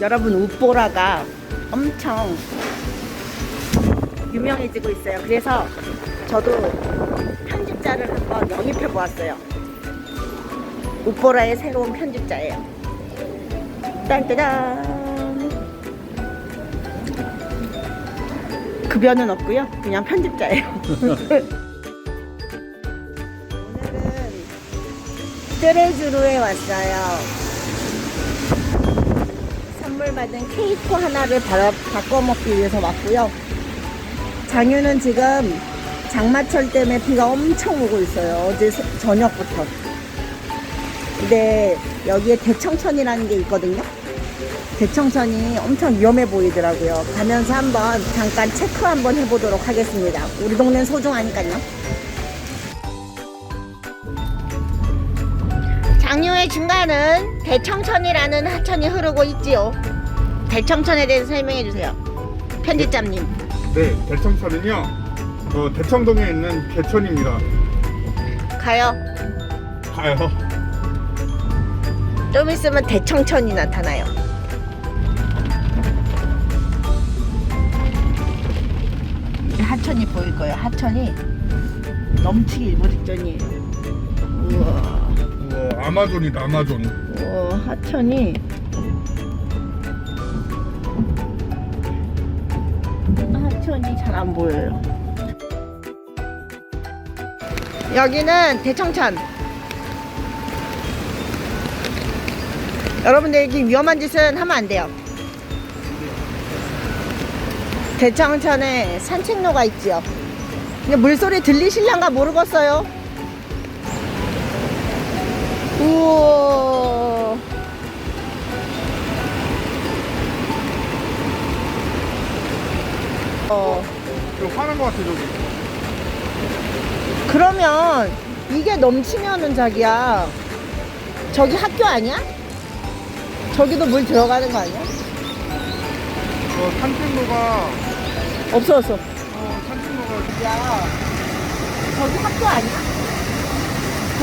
여러분 우보라가 엄청 유명해지고 있어요. 그래서 저도 편집자를 한번 영입해 보았어요. 우보라의 새로운 편집자예요. 딴따단. 급여는 없고요. 그냥 편집자예요. 오늘은 뜨레주루에 왔어요. 선물 받은 케이크 하나를 받아, 바꿔 먹기 위해서 왔고요. 장유는 지금 장마철 때문에 비가 엄청 오고 있어요. 어제 새- 저녁부터. 근데 여기에 대청천이라는 게 있거든요. 대청천이 엄청 위험해 보이더라고요. 가면서 한번 잠깐 체크 한번 해보도록 하겠습니다. 우리 동네는 소중하니까요. 장유의 중간은 대청천이라는 하천이 흐르고 있지요. 대청천에 대해서 설명해 주세요. 편집자님. 네, 대청천은요, 어, 대청동에 있는 개천입니다. 가요. 가요. 좀 있으면 대청천이 나타나요. 하천이 보일 거예요. 하천이 넘치기 일보 직전이에요. 우와, 아마존이다, 아마존. 우와 하천이 하천이 잘 안 보여요. 여기는 대청천. 여러분들 이렇게 위험한 짓은 하면 안 돼요. 대청천에 산책로가 있지요. 근데 물소리 들리실란가 모르겠어요. 우와. 어, 이거 화난 것 같아, 저기. 그러면 이게 넘치면은 자기야 저기 학교 아니야? 저기도 물 들어가는 거 아니야? 어, 산책로가, 없어졌어. 어, 산책로가, 야, 저기 학교 아니야?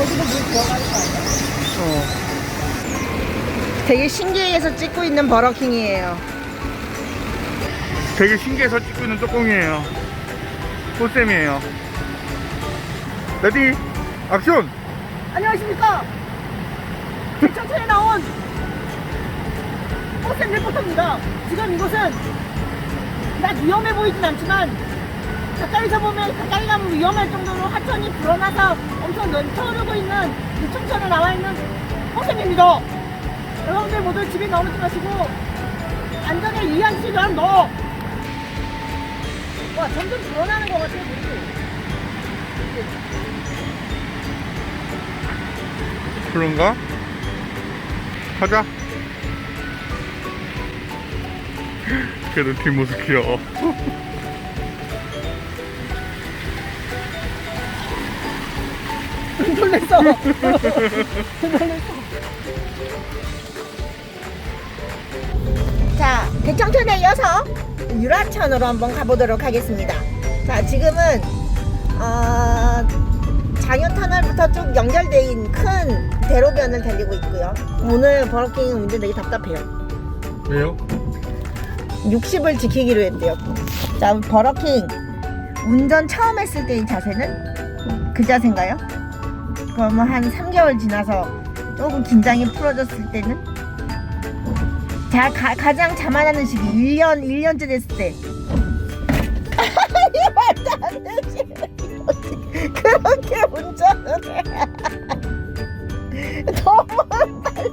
저기도 물 들어가는 거 아니야? 어, 되게 신기해서 찍고 있는 버러킹이에요. 되게 신기해서 찍고 있는 쪼꽁이에요. 꽃쌤이에요. 레디, 액션! 안녕하십니까? 대청천에 나온 버쌤 리포터입니다. 지금 이곳은 나 위험해 보이진 않지만 가까이서 보면 가까이 가면 위험할 정도로 하천이 불어나서 엄청 넘쳐흐르고 있는 대청천에 나와 있는 버쌤입니다. 여러분들 모두 집에 나오지 마시고 안전에 유의하시기 바랍니다. 와 점점 불어나는 것 같아요. 그런가? 가자. 그래도 뒷모습 귀여워. 놀랬어. 놀랬어. 자, 대청천에 이어서 유라천으로 한번 가보도록 하겠습니다. 자, 지금은 어, 장유터널부터 쭉 연결돼 있는 큰 대로변을 달리고 있고요. 오늘 버럭킹 운전 되게 답답해요. 왜요? 60을 지키기로 했대요. 자, 버럭킹 운전 처음 했을 때의 자세는 그 자세인가요? 그러면 한 3개월 지나서 조금 긴장이 풀어졌을 때는? 자, 가, 가장 자만하는 시기. 1년 1년째 됐을 때. 이게 말도 안 되지. 그렇게 운전을 해. 너무 팔,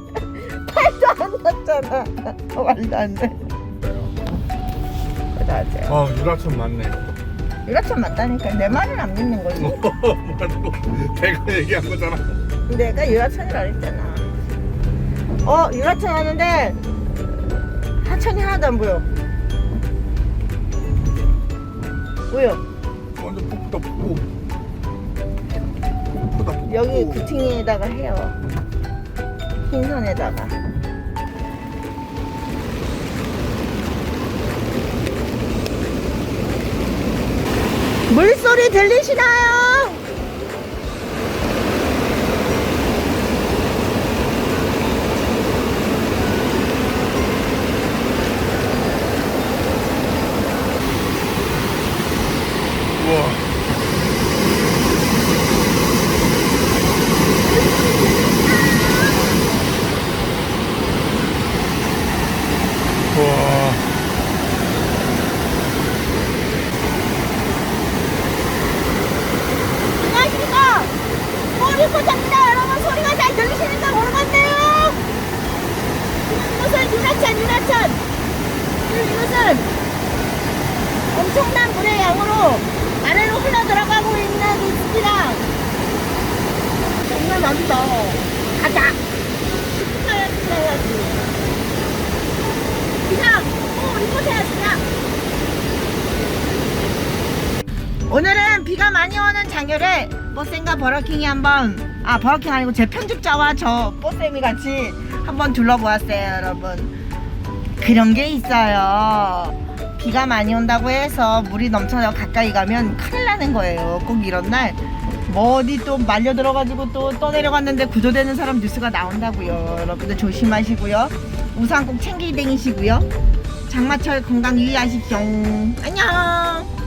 팔도 안 났잖아. 말도 안돼. 맞아 아, 유라천 맞네. 이렇게 맞다니까. 내 말을 안 믿는 거지. 내가 얘기한 거잖아. 내가 유라천이라 그랬잖아. 어 유라천 하는데 하천이 하나도 안 보여. 보여. 완전 폭포다, 폭포. 폭포다, 폭포. 여기 구팅에다가 해요. 흰 선에다가 소리 들리시나요? 우와. 안녕하십니까 모리포탑니다 여러분 소리가 잘 들리시는가 모르겠네요 이곳은 윤하천 윤하천 이곳은 엄청난 물의 양으로 아래로 흘러 들어가고 있는 있습니다 정말 많다. 가자. 가야지 그냥 어 이곳에야 그냥. 오늘은 비가 많이 오는 장요를 뽀쌤과 버러킹이 한번 아 버러킹 아니고 제 편집자와 저 뽀쌤이 같이 한번 둘러보았어요 여러분 그런 게 있어요. 비가 많이 온다고 해서 물이 넘쳐서 가까이 가면 큰일 나는 거예요. 꼭 이런 날. 뭐 어디 또 말려 들어가지고 또 떠내려갔는데 구조되는 사람 뉴스가 나온다고요. 여러분들 조심하시고요. 우산 꼭 챙기 다니시고요. 장마철 건강 유의하십시오. 안녕